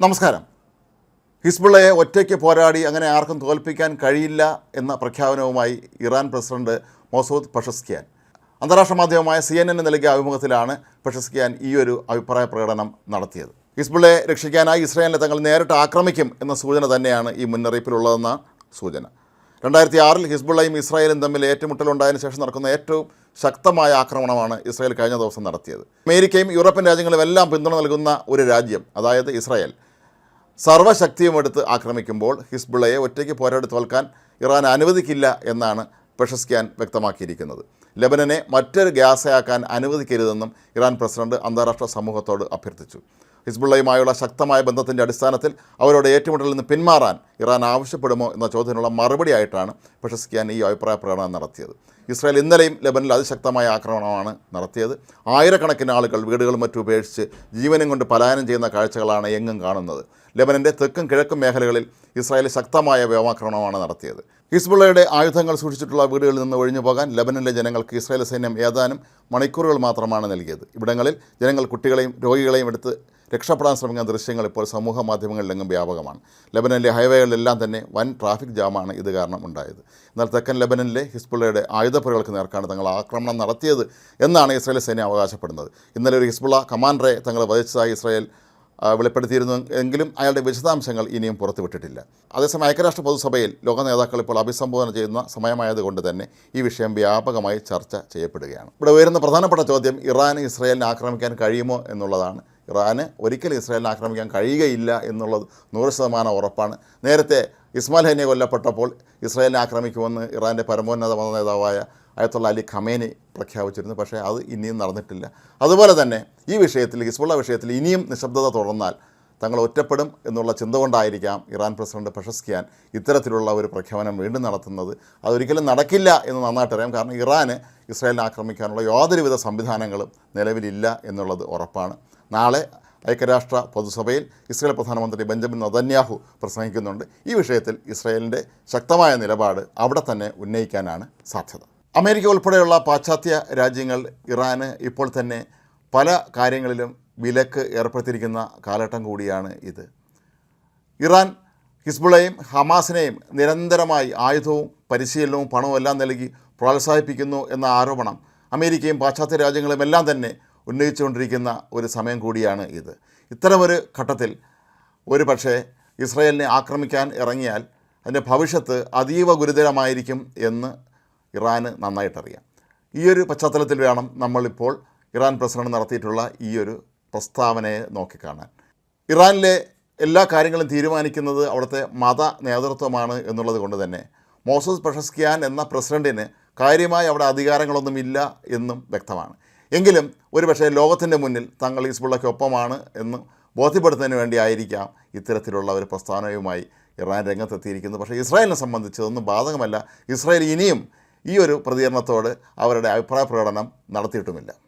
നമസ്കാരം. ഹിസ്ബുള്ളയെ ഒറ്റയ്ക്ക് പോരാടി അങ്ങനെ ആർക്കും തോൽപ്പിക്കാൻ കഴിയില്ല എന്ന പ്രഖ്യാപനവുമായി ഇറാൻ പ്രസിഡന്റ് മൊസൂദ് പഷസ്കിയാൻ. അന്താരാഷ്ട്ര മാധ്യമമായ സി എൻ എന്നിന് നൽകിയ അഭിമുഖത്തിലാണ് പഷസ്കിയാൻ ഈ ഒരു അഭിപ്രായ പ്രകടനം നടത്തിയത്. ഹിസ്ബുള്ളയെ രക്ഷിക്കാനായി ഇസ്രായേലിനെ തങ്ങൾ നേരിട്ട് ആക്രമിക്കും എന്ന സൂചന തന്നെയാണ് ഈ മുന്നറിയിപ്പിലുള്ളതെന്ന സൂചന. രണ്ടായിരത്തി ആറിൽ ഹിസ്ബുള്ളയും ഇസ്രായേലും തമ്മിൽ ഏറ്റുമുട്ടലുണ്ടായതിനു ശേഷം നടക്കുന്ന ഏറ്റവും ശക്തമായ ആക്രമണമാണ് ഇസ്രായേൽ കഴിഞ്ഞ ദിവസം നടത്തിയത്. അമേരിക്കയും യൂറോപ്യൻ രാജ്യങ്ങളും എല്ലാം പിന്തുണ നൽകുന്ന ഒരു രാജ്യം അതായത് ഇസ്രായേൽ. സർവശക്തിയും എടുത്ത് ആക്രമിക്കുമ്പോൾ ഹിസ്ബുള്ളയെ ഒറ്റയ്ക്ക് പോരാടി തോൽക്കാൻ ഇറാൻ അനുവദിക്കില്ല എന്നാണ് പെഷസ്ക്യാൻ വ്യക്തമാക്കിയിരിക്കുന്നത്. ലബനനെ മറ്റൊരു ഗ്യാസയാക്കാൻ അനുവദിക്കരുതെന്നും ഇറാൻ പ്രസിഡന്റ് അന്താരാഷ്ട്ര സമൂഹത്തോട് അഭ്യർത്ഥിച്ചു. ഹിസ്ബുള്ളയുമായുള്ള ശക്തമായ ബന്ധത്തിന്റെ അടിസ്ഥാനത്തിൽ അവരോട് ഏറ്റുമുട്ടലിൽ നിന്ന് പിന്മാറാൻ ഇറാൻ ആവശ്യപ്പെടുമോ എന്ന ചോദ്യത്തിനുള്ള മറുപടിയായിട്ടാണ് പെഷസ്ക്യാൻ ഈ അഭിപ്രായ പ്രകടനം നടത്തിയത്. ഇസ്രായേൽ ഇന്നലെയും ലെബനിൽ അതിശക്തമായ ആക്രമണമാണ് നടത്തിയത്. ആയിരക്കണക്കിന് ആളുകൾ വീടുകളും മറ്റും ഉപേക്ഷിച്ച് ജീവനും കൊണ്ട് പലായനം ചെയ്യുന്ന കാഴ്ചകളാണ് എങ്ങും കാണുന്നത്. ലെബനന്റെ തെക്കും കിഴക്കും മേഖലകളിൽ ഇസ്രായേൽ ശക്തമായ വ്യോമാക്രമണമാണ് നടത്തിയത്. ഹിസ്ബുള്ളയുടെ ആയുധങ്ങൾ സൂക്ഷിച്ചിട്ടുള്ള വീടുകളിൽ നിന്ന് ഒഴിഞ്ഞു പോകാൻ ലെബനിലെ ജനങ്ങൾക്ക് ഇസ്രായേൽ സൈന്യം ഏതാനും മണിക്കൂറുകൾ മാത്രമാണ് നൽകിയത്. ഇവിടങ്ങളിൽ ജനങ്ങൾ കുട്ടികളെയും രോഗികളെയും എടുത്ത് രക്ഷപ്പെടാൻ ശ്രമിക്കുന്ന ദൃശ്യങ്ങൾ ഇപ്പോൾ സമൂഹ മാധ്യമങ്ങളിലെങ്ങും വ്യാപകമാണ്. ലെബനനിലെ ഹൈവേകളിലെല്ലാം തന്നെ വൻ ട്രാഫിക് ജാമാണ് ഇത് കാരണം ഉണ്ടായത്. എന്നാൽ തെക്കൻ ലെബനനിലെ ഹിസ്ബുള്ളയുടെ ആയുധപ്പുരകൾക്ക് നേർക്കാണ് തങ്ങൾ ആക്രമണം നടത്തിയത് എന്നാണ് ഇസ്രായേൽ സേന അവകാശപ്പെടുന്നത്. ഇന്നലെ ഒരു ഹിസ്ബുള്ള കമാൻഡറെ തങ്ങൾ വധിച്ചതായി ഇസ്രായേൽ വെളിപ്പെടുത്തിയിരുന്നു എങ്കിലും അയാളുടെ വിശദാംശങ്ങൾ ഇനിയും പുറത്തുവിട്ടിട്ടില്ല. അതേസമയം ഐക്യരാഷ്ട്ര പൊതുസഭയിൽ ലോക നേതാക്കൾ ഇപ്പോൾ അഭിസംബോധന ചെയ്യുന്ന സമയമായതുകൊണ്ട് തന്നെ ഈ വിഷയം വ്യാപകമായി ചർച്ച ചെയ്യപ്പെടുകയാണ്. ഇവിടെ ഉയരുന്ന പ്രധാനപ്പെട്ട ചോദ്യം ഇറാൻ ഇസ്രായേലിനെ ആക്രമിക്കാൻ കഴിയുമോ എന്നുള്ളതാണ്. ഇറാന് ഒരിക്കലും ഇസ്രായേലിനെ ആക്രമിക്കാൻ കഴിയുകയില്ല എന്നുള്ളത് നൂറ് ശതമാനം ഉറപ്പാണ്. നേരത്തെ ഇസ്മാൽ ഹനിയെ കൊല്ലപ്പെട്ടപ്പോൾ ഇസ്രായേലിനെ ആക്രമിക്കുമെന്ന് ഇറാന്റെ പരമോന്നത മത നേതാവായ അയത്തുള്ള അലി ഖമേനി പ്രഖ്യാപിച്ചിരുന്നു. പക്ഷേ അത് ഇനിയും നടന്നിട്ടില്ല. അതുപോലെ തന്നെ ഈ വിഷയത്തിൽ ഹിസ്ബുള്ള വിഷയത്തിൽ ഇനിയും നിശബ്ദത തുടർന്നാൽ തങ്ങൾ ഒറ്റപ്പെടും എന്നുള്ള ചിന്ത കൊണ്ടായിരിക്കാം ഇറാൻ പ്രസിഡന്റ് പ്രശസ്കിയാൻ ഇത്തരത്തിലുള്ള ഒരു പ്രഖ്യാപനം വീണ്ടും നടത്തുന്നത്. അതൊരിക്കലും നടക്കില്ല എന്ന് നന്നായിട്ട് അറിയാം. കാരണം ഇറാന് ഇസ്രായേലിനെ ആക്രമിക്കാനുള്ള യാതൊരുവിധ സംവിധാനങ്ങളും നിലവിലില്ല എന്നുള്ളത് ഉറപ്പാണ്. നാളെ ഐക്യരാഷ്ട്ര പൊതുസഭയിൽ ഇസ്രയേൽ പ്രധാനമന്ത്രി ബെഞ്ചമിൻ നദന്യാഹു പ്രസംഗിക്കുന്നുണ്ട്. ഈ വിഷയത്തിൽ ഇസ്രയേലിന്റെ ശക്തമായ നിലപാട് അവിടെ തന്നെ ഉന്നയിക്കാനാണ് സാധ്യത. അമേരിക്ക ഉൾപ്പെടെയുള്ള പാശ്ചാത്യ രാജ്യങ്ങൾ ഇറാന് ഇപ്പോൾ തന്നെ പല കാര്യങ്ങളിലും വിലക്ക് ഏർപ്പെടുത്തിയിരിക്കുന്ന കാലഘട്ടം കൂടിയാണ് ഇത്. ഇറാൻ ഹിസ്ബുളയും ഹമാസിനെയും നിരന്തരമായി ആയുധവും പരിശീലനവും പണവും എല്ലാം നൽകി പ്രോത്സാഹിപ്പിക്കുന്നു എന്ന ആരോപണം അമേരിക്കയും പാശ്ചാത്യ രാജ്യങ്ങളും എല്ലാം തന്നെ ഉന്നയിച്ചുകൊണ്ടിരിക്കുന്ന ഒരു സമയം കൂടിയാണ് ഇത്. ഇത്തരമൊരു ഘട്ടത്തിൽ ഒരു പക്ഷേ ഇസ്രയേലിനെ ആക്രമിക്കാൻ ഇറങ്ങിയാൽ അതിന്റെ ഭവിഷ്യത്ത് അതീവ ഗുരുതരമായിരിക്കും എന്ന് ഇറാന് നന്നായിട്ടറിയാം. ഈ ഒരു പശ്ചാത്തലത്തിൽ വേണം നമ്മളിപ്പോൾ ഇറാൻ പ്രസിഡന്റ് നടത്തിയിട്ടുള്ള ഈ ഒരു പ്രസ്താവനയെ നോക്കിക്കാണാൻ ഇറാനിലെ എല്ലാ കാര്യങ്ങളും തീരുമാനിക്കുന്നത് അവിടുത്തെ മത നേതൃത്വമാണ് എന്നുള്ളത് കൊണ്ട് തന്നെ മോസസ് പെഷസ്കിയാൻ എന്ന പ്രസിഡന്റിന് കാര്യമായി അവിടെ അധികാരങ്ങളൊന്നുമില്ല എന്നും വ്യക്തമാണ്. എങ്കിലും ഒരുപക്ഷേ ലോകത്തിന്റെ മുന്നിൽ തങ്ങൾ ഹിസ്ബുള്ളയ്ക്ക് ഒപ്പമാണ് എന്ന് ബോധ്യപ്പെടുത്തുന്നതിന് വേണ്ടിയായിരിക്കാം ഇത്തരത്തിലുള്ള ഒരു പ്രസ്ഥാനവുമായി ഇറാൻ രംഗത്തെത്തിയിരിക്കുന്നത്. പക്ഷേ ഇസ്രായേലിനെ സംബന്ധിച്ച് ഒന്നും ബാധകമല്ല. ഇസ്രായേൽ ഇനിയും ഈ ഒരു പ്രതികരണത്തോട് അവരുടെ അഭിപ്രായ പ്രകടനം നടത്തിയിട്ടുമില്ല.